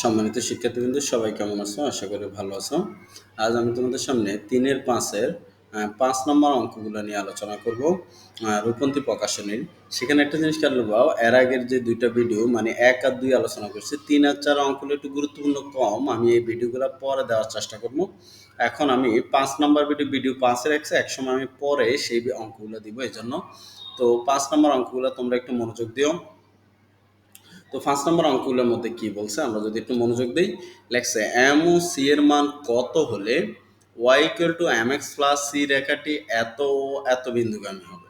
সম্মানিত শিক্ষার্থীবৃন্দ, সবাই কেমন আছো? আশা করি ভালো আছো। আজ আমি তোমাদের সামনে তিনের পাঁচের পাঁচ নম্বর অঙ্কগুলো নিয়ে আলোচনা করব রূপন্তী প্রকাশনীর। সেখানে একটা জিনিস খেয়াল করব এর আগের যে দুইটা ভিডিও মানে এক আর দুই আলোচনা করছি, তিন আর চার অঙ্কগুলো একটু গুরুত্বপূর্ণ কম, আমি এই ভিডিওগুলো পরে দেওয়ার চেষ্টা করব। এখন আমি পাঁচ নম্বর ভিডিও ভিডিও পাঁচের একশো এক সময় আমি পরে সেই অঙ্কগুলো দিব এই জন্য তো পাঁচ নম্বর অঙ্কগুলো তোমরা একটু মনোযোগ দিও। তো পাঁচ নম্বর অঙ্কগুলোর মধ্যে কি বলছে? আমরা যদি একটু মনোযোগ দিই, লেখছে এম ও সি এর মান কত হলে Y equal to M X plus C রেখাটি এত এত বিন্দুগামী হবে?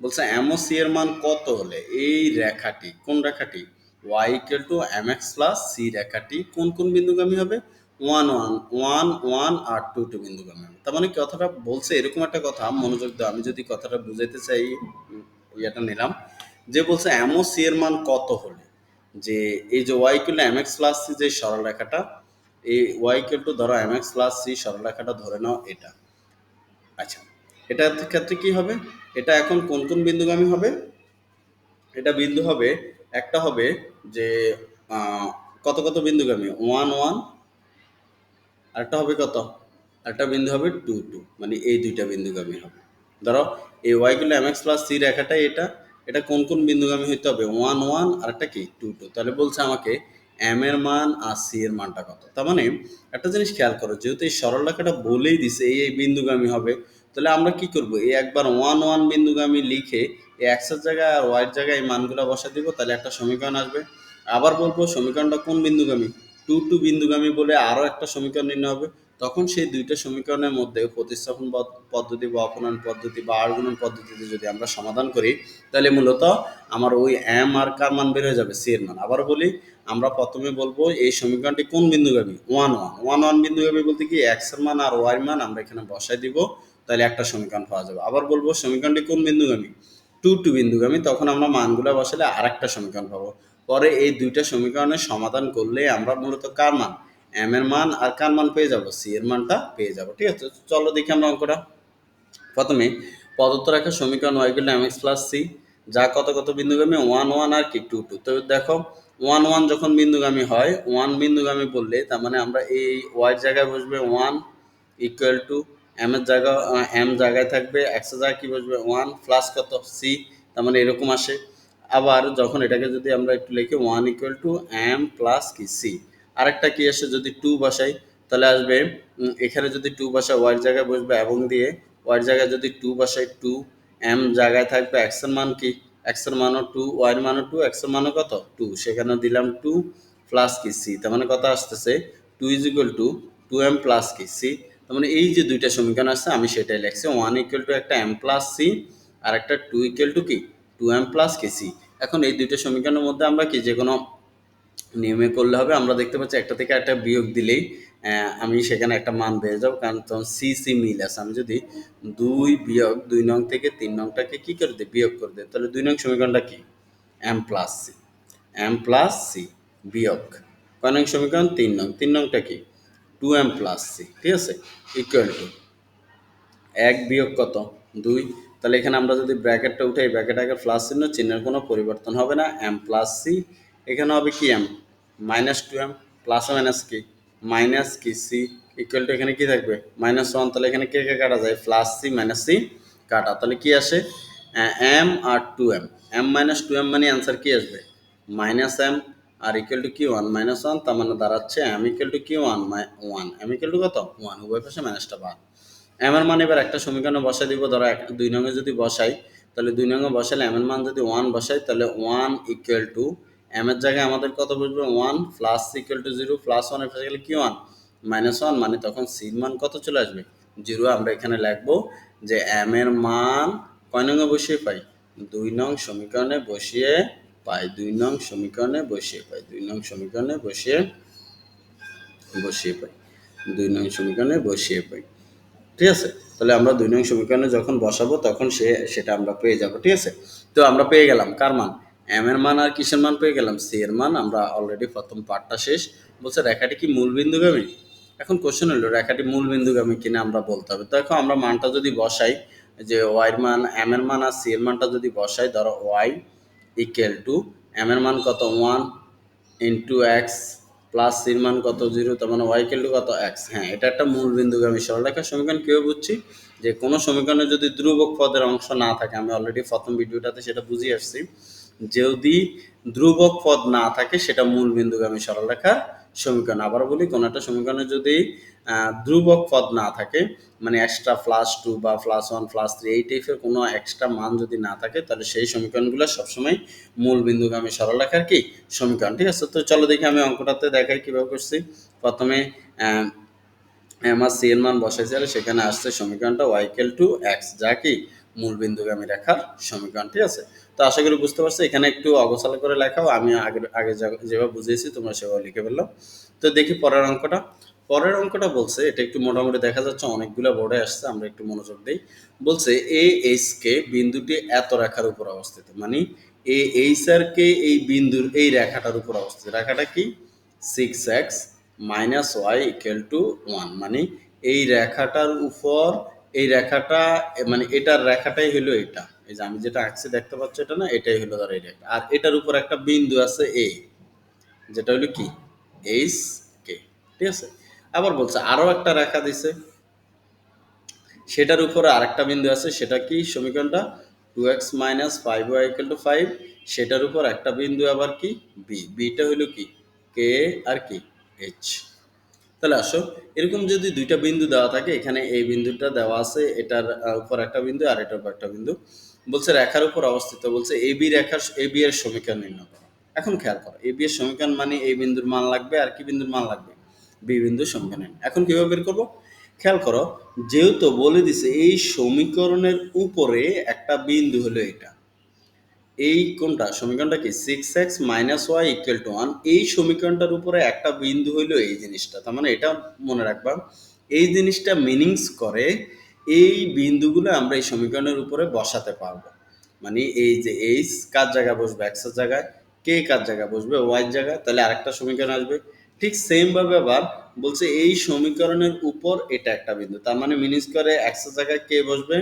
বলছে এম ও সি এর মান কত হলে এই রেখাটি, কোন রেখাটি? Y equal to M X plus C রেখাটি কোন কোন বিন্দুগামী হবে? ওয়ান ওয়ান ওয়ান ওয়ান আর টু টু বিন্দুগামী হবে। তার মানে কথাটা বলছে? এরকম একটা কথা, মনোযোগ দাও, আমি যদি কথাটা বুঝাইতে চাই ইয়েটা নিলাম। যে বলছে এম ও সি এর মান কত হলে যে এই যে Y equal M X plus C যে সরলরেখাটা, এই ওয়াই ইকুয়াল টু ধরো এম এক্স প্লাস সি সরলরেখাটা ধরে নাও এটা। আচ্ছা এটার ক্ষেত্রে কি হবে? এটা এখন কোন কোন বিন্দুগামী হবে? এটা বিন্দু হবে, একটা হবে যে কত কত বিন্দুগামী? ওয়ান ওয়ান আরেকটা হবে কত? একটা বিন্দু হবে টু টু মানে এই দুইটা বিন্দুগামী হবে। ধরো এই ওয়াই গুলো এম এক্স প্লাস সি রেখাটা এটা এটা কোন কোন বিন্দুগামী হইতে হবে? ওয়ান ওয়ান আর একটা কি? টু টু তাহলে বলছে আমাকে এম এর মান আর সি এর মানটা কত? তার মানে একটা জিনিস খেয়াল করো, যেহেতু এই সরল রেখাটা বলেই দিছে এই এই বিন্দুগামী হবে, তাহলে আমরা কি করব? এই একবার ওয়ান ওয়ান বিন্দুগামী লিখে এই এক্সের জায়গায় আর ওয়াইয়ের জায়গায় এই মানগুলো বসা দিব, তাহলে একটা সমীকরণ আসবে। আবার বলব, সমীকরণটা কোন বিন্দুগামী? টু টু বিন্দুগামী বলে আরও একটা সমীকরণ নির্ণয় হবে। তখন সেই দুইটা সমীকরণের মধ্যে প্রতিস্থাপন পদ- পদ্ধতি বা অপনয়ন পদ্ধতি বা আর্গুণন পদ্ধতিতে যদি আমরা সমাধান করি, তাহলে মূলত আমার ওই এম আর কার মান বের হয়ে যাবে? সি এর মান। আবার বলি, আমরা প্রথমে বলব এই সমীকরণটি কোন বিন্দুগামী? ওয়ান ওয়ান ওয়ান ওয়ান বিন্দুগামী বলতে কি এক্সের মান আর ওয়াই মান আমরা এখানে বসাই দিব, তাহলে একটা সমীকরণ পাওয়া যাবে। আবার বলব সমীকরণটি কোন বিন্দুগামী? Two two বিন্দুগামী। তখন আমরা মানগুলো বসালে আর একটা সমীকরণ পাবো। পরে এই দুইটা সমীকরণের সমাধান করলে আমরা মূলত কার মান? এম এর মান আর কার মান পেয়ে যাব? সি এর মানটা পেয়ে যাব। ঠিক আছে? চলো দেখি আমরা অঙ্কটা। প্রথমে প্রদত্ত রাখা সমীকরণ ওয়াই গুলো এম এক্স প্লাস সি যা কত কত বিন্দুগামী? ওয়ান ওয়ান আর কি? টু টু তো দেখো ওয়ান ওয়ান যখন বিন্দুগামী হয় ওয়ান বিন্দুগামী বললে তার মানে আমরা এই ওয়াই জায়গায় বসবে ওয়ান ইকুয়াল টু এম এর জায়গা এম জায়গায় থাকবে। এক্সের জায়গায় কি বসবে? ওয়ান প্লাস কত? সি তার মানে এরকম আসে। আবার যখন এটাকে যদি আমরা একটু লিখি one equal to M plus কি? সি আরেকটা কি আসে যদি টু বসাই, তাহলে আসবে এখানে যদি টু বসায় ওয়ার জায়গায় বসবে এবং দিয়ে ওয়ার জায়গায় যদি টু বসাই টু এম জায়গায় থাকবে এক্সের মান কি? এক্সের মানও টু ওয়ার মানও টু এক্সের মানও কত? টু সেখানে দিলাম টু প্লাস কি? সি তার মানে কথা আসতেছে? Two is equal to two M plus কি? সি তার মানে এই যে দুইটা সমীকরণ আছে, আমি সেটাই লিখছি ওয়ান ইকুয়াল টু একটা এম প্লাস সি আর একটা টু ইকুয়াল টু কি? টু এম প্লাস কে? সি এখন এই দুইটা সমীকরণের মধ্যে আমরা কি যে কোনো নিয়মে করলে হবে। আমরা দেখতে পাচ্ছি একটা থেকে একটা বিয়োগ দিলেই আমি সেখানে একটা মান পেয়ে যাব। কারণ তখন সি সি মিল আছে। আমি যদি দুই বিয়োগ, দুই নং থেকে তিন নংটাকে কী করে দিই? বিয়োগ করে দিই। তাহলে দুই নং সমীকরণটা কী? M plus C M plus C বিয়োগ। কয় নং সমীকরণ? তিন নং। তিন নংটা কি? টু এম প্লাস সি ঠিক আছে? ইকুয়াল টু এক বিয়োগ কত? দুই। তাহলে এখানে আমরা যদি ব্র্যাকেটটা উঠাই, ব্র্যাকেট আগে প্লাস চিহ্ন, চিহ্নের কোনো পরিবর্তন হবে না। এম প্লাস সি এখানে হবে কি M minus two M plus minus কি? মাইনাস কি? সি ইকুয়াল টু এখানে কি থাকবে? মাইনাস ওয়ান তাহলে এখানে কে কে কাটা যায়? প্লাস সি মাইনাস সি কাটা। তাহলে কি আসে? এম আর two M M minus two M মানে অ্যান্সার কি আসবে? মাইনাস এম আর ইকুয়াল টু কি? ওয়ান মাইনাস ওয়ান তার মানে দাঁড়াচ্ছে এম ইকুয়াল টু কি? One one M equal to কত? ওয়ান উভয় পাশে মাইনাসটা বাদ। এমের মান এবার একটা সমীকরণে বসাই দিব। ধরো এক, দুই নঙে যদি বসাই, তাহলে দুই নঙে বসালে এমের মান যদি ওয়ান বসাই, তাহলে ওয়ান ইকুয়াল টু এমের জায়গায় আমাদের কত বসবে? One plus equal to zero plus ওয়ানের পাশে গেলে কি ওয়ান মাইনাস ওয়ান মানে তখন সির মান কত চলে আসবে? জিরো আমরা এখানে লিখব যে এম এর মান কয় নঙে বসিয়ে পাই? দুই নং সমীকরণে বসিয়ে পাই, দুই নং সমীকরণে বসিয়ে পাই, দুই নং সমীকরণে বসিয়ে বসিয়ে পাই, দুই নং সমীকরণে বসিয়ে পাই। ঠিক আছে? তাহলে আমরা দুই নং সমীকরণে যখন বসাবো তখন সে, সেটা আমরা পেয়ে যাব, ঠিক আছে? তো আমরা পেয়ে গেলাম, কার মান? এম এর মান আর কিসের মান পেয়ে গেলাম? সি এর মান। আমরা অলরেডি প্রথম পার্টটা শেষ। বলছে, রেখাটি কি মূল বিন্দুগামী? এখন কোশ্চেন হলো, রেখাটি মূল বিন্দুগামী কিনা আমরা বলতে হবে। এখন আমরা মানটা যদি বসাই, যে ওয়াই এর মান এম এর মান আর সি এর মানটা যদি বসাই, ধরো ওয়াই ইকুয়াল টু এম এর মান কত? ওয়ান ইন্টু এক্স প্লাস সির মান কত? জিরো তার মানে ওয়াই ইকুয়াল টু কত? এক্স হ্যাঁ এটা একটা মূল বিন্দুগামী সরলরেখার সমীকরণ। কেউ বুঝছি যে কোনো সমীকরণে যদি ধ্রুবক পদের অংশ না থাকে, আমি অলরেডি প্রথম ভিডিওটাতে সেটা বুঝিয়ে আসছি। যদি ধ্রুবক পদ না থাকে, সেটা মূল বিন্দুগামী সরলরেখার সমীকরণ। আবার বলি, কোনো একটা সমীকরণে যদি ধ্রুবক পদ না থাকে মানে এক্সট্রা প্লাস টু বা প্লাস ওয়ান প্লাস থ্রি এই টাইপের কোনো এক্সট্রা মান যদি না থাকে, তাহলে সেই সমীকরণগুলো সবসময় মূল বিন্দুগামী সরলরেখার কি? সমীকরণ, ঠিক আছে? তো চলো দেখি আমি অঙ্কটাতে দেখাই কীভাবে করছি। প্রথমে আমার সি এর মান বসাইছি, আর সেখানে আসছে সমীকরণটা ওয়াইকেল টু এক্স যা কি? মূল বিন্দুগামী রেখার সমীকরণ ঠিক আছে। তো আশা করি বুঝতে পারছ, এখানে একটু অগোছালো করে লেখাও, আমি আগে আগে যেভাবে বুঝিয়েছি তোমরা সেভাবে লিখে ফেললাম। তো দেখি পরের অঙ্কটা। পরের অঙ্কটা বলছে, এটা একটু মোটামুটি দেখা যাচ্ছে, অনেকগুলো বোর্ডে আসছে, আমরা একটু মনোযোগ দিই। বলছে এ এইচ কে বিন্দুটি এত রেখার উপর অবস্থিত মানে এ এইচ আর কে এই বিন্দুর, এই রেখাটার উপর অবস্থিত। রেখাটা কি? Six X minus Y equal to one মানে এই রেখাটার উপর এই রেখাটা মানে এটার রেখাটাই হলো এটা। এই যে আমি যেটা আঁকছি দেখতে পাচ্ছ এটা না? এটাই হলো ধর এই রেখা। আর এটার উপর একটা বিন্দু আছে এ যেটা হলো কি? এইচ কে ঠিক আছে? আবার বলছে, আরও একটা রেখা দিছে। সেটার উপরে আরেকটা বিন্দু আছে, সেটা কি? সমীকরণটা two X minus five Y equal to five সেটার উপর একটা বিন্দু আবার কি? বি বিটা হলো কি? কে আর কি? এইচ তাহলে আসো, এরকম যদি দুইটা বিন্দু দেওয়া থাকে, এখানে এই বিন্দুটা দেওয়া আছে, এটার উপর একটা বিন্দু আর এটার উপর একটা বিন্দু। বলছে রেখার উপর অবস্থিত, বলছে এ বি রেখার এ বি এর সমীকরণ নির্ণয় করো। এখন খেয়াল করো, এ বি এর সমীকরণ মানে এই বিন্দুর মান লাগবে আর কি বিন্দুর মান লাগবে? বি বিন্দুর সমীকরণ। এখন কীভাবে বের করব? খেয়াল করো, যেহেতু বলে দিছে এই সমীকরণের উপরে একটা বিন্দু হলো এটা। এই কোনটা সমীকরণটা কি six x minus y equal to one এই সমীকরণটার উপরে একটা বিন্দু হইল এই জিনিসটা। তার মানে এটা মনে রাখবা, এই জিনিসটা মিনিংস করে এই বিন্দুগুলো আমরা এই সমীকরণের উপরে বসাতে পারব। মানে এই যে এইচ কার জায়গায় বসবে? এক্সের জায়গায়। কে কার জায়গায় বসবে? ওয়াই জায়গায়। তাহলে আরেকটা সমীকরণ আসবে। ঠিক সেম ভাবে আবার বলছে এই সমীকরণের উপর এটা একটা বিন্দু। তার মানে মিনিংস করে এক্সের জায়গায় কে বসবে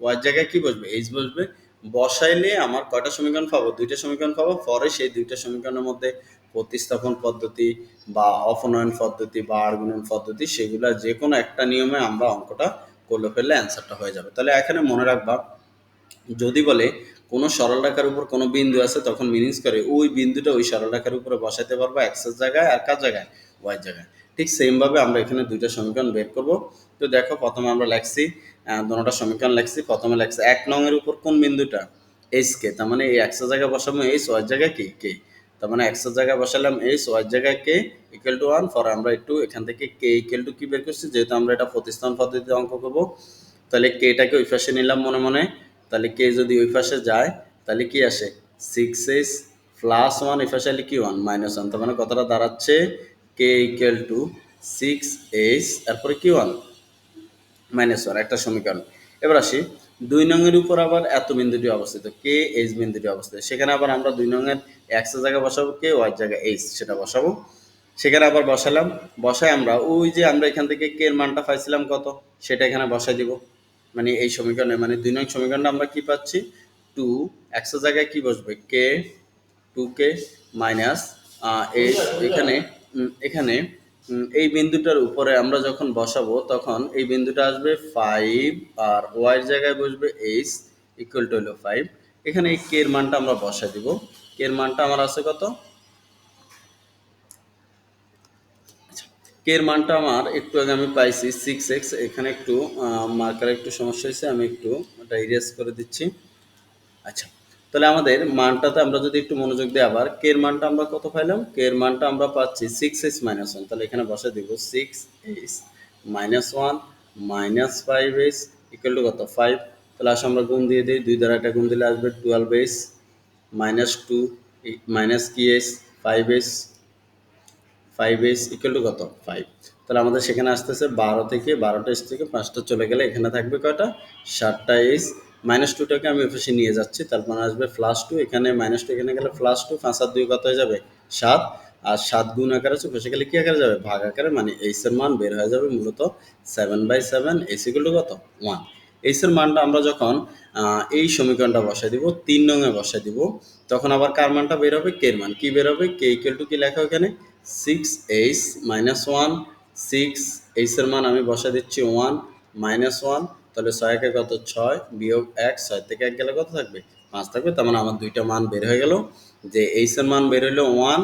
ওয়াই জায়গায় কি বসবে? এইচ বসবে। বসাইলে আমার কয়টা সমীকরণ পাবো? দুইটা সমীকরণ পাবো? পরে সেই দুইটা সমীকরণের মধ্যে প্রতিস্থাপন পদ্ধতি বা অপনয়ন পদ্ধতি বা আর্গুণন পদ্ধতি, সেগুলো যে কোনো একটা নিয়মে আমরা অঙ্কটা করলে ফেললে অ্যান্সারটা হয়ে যাবে। তাহলে এখানে মনে রাখবা, যদি বলে কোনো সরল রেখার উপর কোনো বিন্দু আছে, তখন মিনিংস করে ওই বিন্দুটা ওই সরল রেখার উপরে বসাতে পারব এক্সের জায়গায় আর কার জায়গায়? ওয়াই জায়গায়। ঠিক সেমভাবে আমরা এখানে দুইটা সমীকরণ বের করব। তো দেখো, প্রথমে আমরা লেখছি দুটা সমীকরণ লেখছি। প্রথমে লেখছি, এক নং এর উপর কোন বিন্দুটা? এইচ কে তার মানে এই এক্সের জায়গায় বসাবো এইচ ওয়াই জায়গায় কে কে তার মানে এক্সের জায়গায় বসালাম এইচ ওয়াই জায়গায় k equal to one four আমরা একটু এখান থেকে কে ইকুয়াল টু কি বের করছি? যেহেতু আমরা এটা প্রতিস্থান পদ্ধতিতে অঙ্ক করব, তাহলে কেটাকে ওই পাশে নিলাম মনে মনে? তাহলে কে যদি ওই পাশে যায়, তাহলে কি আসে? সিক্স এইচ প্লাস ওয়ান এই পাশে কি ওয়ান মাইনাস ওয়ান তার মানে কতটা দাঁড়াচ্ছে? K equal to six h তারপরে কি ওয়ান মাইনাস ওয়ান একটা সমীকরণ। এবার আসি, দুই নংয়ের উপর আবার এত বিন্দুটি অবস্থিত কে এইচ বিন্দুটি অবস্থিত। সেখানে আবার আমরা দুই নংয়ের এক্সের জায়গায় বসাবো কে ওয়াই জায়গায় এইচ সেটা বসাবো। সেখানে আবার বসালাম, বসায় আমরা ওই যে আমরা এখান থেকে কে এর মানটা পাইছিলাম কত? সেটা এখানে বসাই দিব। মানে এই সমীকরণে মানে দুই নং সমীকরণটা আমরা কি পাচ্ছি? টু এক্সের জায়গায় কি বসবে? কে টু কে মাইনাস এখানে এখানে এই বিন্দুটার উপরে আমরা যখন বসাবো, তখন এই বিন্দুটা আসবে ফাইভ আর ওয়াই জায়গায় বসবে এইচ ইকুয়াল টু হলো ফাইভ এখানে এই কে এর মানটা আমরা বসাই দিব। কে এর মানটা আমার আছে কত? কে এর মানটা আমার, একটু আগে আমি পাইছি সিক্স এক্স এখানে একটু মার্কার একটু সমস্যা হয়েছে, আমি একটু ওটা ইরেজ করে দিচ্ছি। আচ্ছা তাহলে আমাদের মানটাতে আমরা যদি একটু মনোযোগ দিই আবার কে এর মানটা আমরা কত পাইলাম? কে এর মানটা আমরা পাচ্ছি সিক্স এস মাইনাস ওয়ান তাহলে এখানে বসে দিব six s minus one minus five s equal to কত? ফাইভ তাহলে আসলে আমরা গুণ দিয়ে দিই, দুই দ্বারা একটা গুণ দিলে আসবে twelve s minus two minus কি s five s five s equal to কত? ফাইভ তাহলে আমাদের সেখানে আসতেছে বারো থেকে, বারোটা এস থেকে পাঁচটা চলে গেলে এখানে থাকবে কয়টা? সাতটা এস মাইনাস টুটাকে আমি অফিসে নিয়ে যাচ্ছি, তারপর আসবে প্লাস টু এখানে মাইনাস টু এখানে গেলে প্লাস টু পাঁচ আর দুই কত হয়ে যাবে? সাত। আর সাত গুণ আকারে আছে অফিসে গেলে কি আকারে যাবে? ভাগ আকারে মানে এইস এর মান বের হয়ে যাবে মূলত seven by seven s equal to কত? ওয়ান এইসের মানটা আমরা যখন এই সমীকরণটা বসাই দিব, তিন নঙে বসাই দিব, তখন আবার কার মানটা বের হবে? কে মান। কি বের হবে? কে ইকুয়াল টু কি লেখা ওখানে six h minus one six এইচের মান আমি বসাই দিচ্ছি ওয়ান মাইনাস ওয়ান তাহলে ছয় একে কত? ছয় বিয়োগ এক, ছয় থেকে এক গেলে কত থাকবে? পাঁচ থাকবে, তার মানে আমার দুইটা মান বের হয়ে গেল। যে এইচের মান বের হলো ওয়ান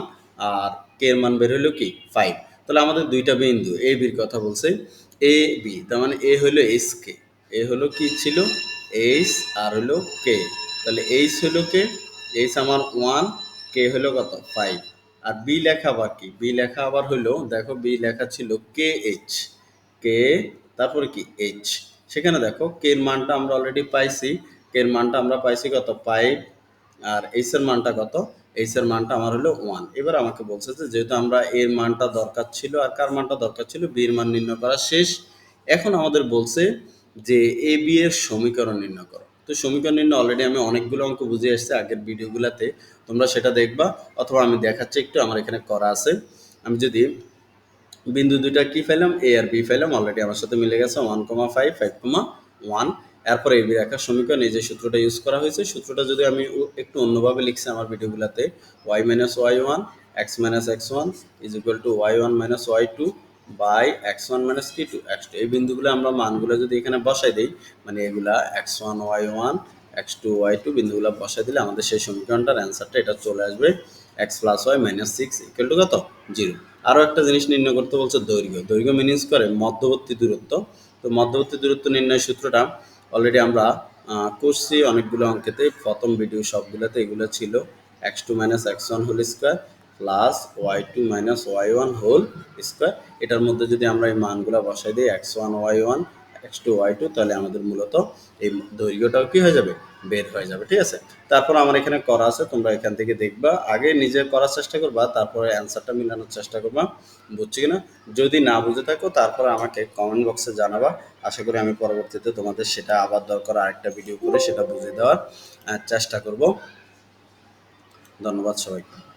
আর কে এর মান বের হলো কি? ফাইভ তাহলে আমাদের দুইটা বিন্দু এ বির কথা বলছে। এ বি তার মানে এ হলো এস কে এ হলো কি ছিল? এইচ আর হলো কে তাহলে এইচ হলো কে এইচ আমার ওয়ান কে হলো কত? ফাইভ আর বি লেখা আবার কি? বি লেখা আবার হলো, দেখো বি লেখা ছিল কে এইচ কে তারপরে কি? এইচ সেখানে দেখো কে এর মানটা আমরা অলরেডি পাইছি। কে এর মানটা আমরা পাইছি কত? ফাইভ আর এইচ এর মানটা কত? এইচ এর মানটা আমার হলো ওয়ান এবার আমাকে বলছে যে, যেহেতু আমরা এর মানটা দরকার ছিল আর কার মানটা দরকার ছিল বি এর মান নির্ণয় করা শেষ। এখন আমাদের বলছে যে এ বি এর সমীকরণ নির্ণয় করো। তো সমীকরণ নির্ণয় অলরেডি আমি অনেকগুলো অঙ্ক বুঝে এসেছি আগের ভিডিওগুলোতে তোমরা সেটা দেখবা, অথবা আমি দেখাচ্ছি, একটু আমার এখানে করা আছে। আমি যদি বিন্দু দুইটা কি পেলাম এ আর বি পেলাম অলরেডি আমার সাথে মিলে গেছে one comma five five comma one এরপর এ বি রেখার সমীকরণ, এই যে সূত্রটা ইউজ করা হয়েছে, সূত্রটা যদি আমি একটু অন্যভাবে লিখছি আমার ভিডিওগুলোতে y minus y one x minus x one is equal to y one minus y two by x one minus কি টু এক্স টু এই বিন্দুগুলো আমরা মানগুলো যদি এখানে বসাই দিই মানে এগুলা x one y one x two y two বিন্দুগুলো বসাই দিলে আমাদের সেই সমীকরণটার অ্যান্সারটা এটা চলে আসবে x plus y minus six equal to কত? জিরো আরও একটা জিনিস নির্ণয় করতে বলছে দৈর্ঘ্য। দৈর্ঘ্য মিনিংস করে মধ্যবর্তী দূরত্ব। তো মধ্যবর্তী দূরত্ব নির্ণয় সূত্রটা অলরেডি আমরা করছি অনেকগুলো অঙ্কেতে। প্রথম ভিডিও সবগুলোতে এগুলো ছিল x two minus x one whole square plus y two minus y one whole square এটার মধ্যে যদি আমরা এই মানগুলো বসাই দিই x one y one x two y two তাহলে আমাদের মূলত এই দৈর্ঘ্যটাও কি হয়ে যাবে? বের হয়ে যাবে, ঠিক আছে? তারপর আমার এখানে করা আছে, তোমরা এখান থেকে দেখবা। আগে নিজে করার চেষ্টা করবা, তারপরে অ্যান্সারটা মিলানোর চেষ্টা করবা। বুঝছি কিনা? যদি না বুঝে থাকো, তারপরে আমাকে কমেন্ট বক্সে জানাবা। আশা করি আমি পরবর্তীতে তোমাদের সেটা আবার দরকার আরেকটা ভিডিও করে সেটা বুঝে দেওয়ার চেষ্টা করব। ধন্যবাদ সবাইকে।